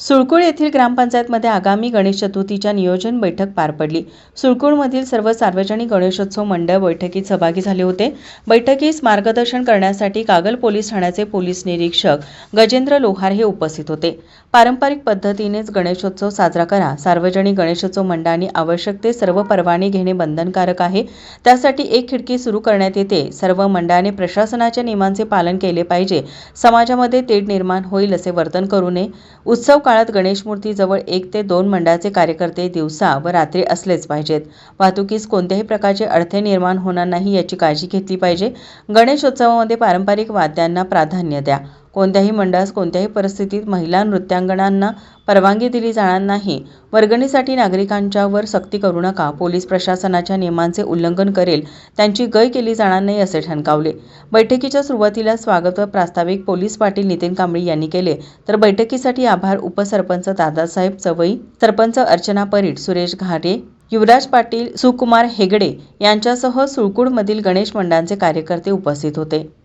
सुळकुळ येथील ग्रामपंचायतमध्ये आगामी गणेश चतुर्थीच्या नियोजन बैठक पार पडली. सुळकुळमधील सर्व सार्वजनिक गणेशोत्सव मंडळ बैठकीत सहभागी झाले होते. बैठकीस मार्गदर्शन करण्यासाठी कागल पोलीस ठाण्याचे पोलीस निरीक्षक गजेंद्र लोहार हे उपस्थित होते. पारंपरिक पद्धतीनेच गणेशोत्सव साजरा करा. सार्वजनिक गणेशोत्सव मंडळांनी आवश्यक ते सर्व परवाने घेणे बंधनकारक आहे. त्यासाठी एक खिडकी सुरू करण्यात येते. सर्व मंडळाने प्रशासनाच्या नियमांचे पालन केले पाहिजे. समाजामध्ये तेढ निर्माण होईल असे वर्तन करू नये. उत्सव काळात गणेश मूर्तीजवळ एक ते दोन मंडळाचे कार्यकर्ते दिवसा व रात्री असलेच पाहिजेत. वाहतुकीस कोणत्याही प्रकारचे अडथळे निर्माण होणार नाही याची काळजी घेतली पाहिजे. गणेशोत्सवामध्ये पारंपरिक वाद्यांना प्राधान्य द्या. कोणत्याही मंडळास कोणत्याही परिस्थितीत महिला नृत्यांगणांना परवानगी दिली जाणार नाही. वर्गणीसाठी नागरिकांच्यावर सक्ती करू नका. पोलीस प्रशासनाच्या नियमांचे उल्लंघन करेल. त्यांची गय केली जाणार नाही असे ठणकावले. बैठकीच्या सुरुवातीला स्वागत व प्रास्ताविक पोलीस पाटील नितीन कांबळी यांनी केले. तर बैठकीसाठी आभार उपसरपंच दादासाहेब चवई सरपंच अर्चना परीट सुरेश घारे युवराज पाटील सुकुमार हेगडे यांच्यासह सुळकुडमधील गणेश मंडळांचे कार्यकर्ते उपस्थित होते.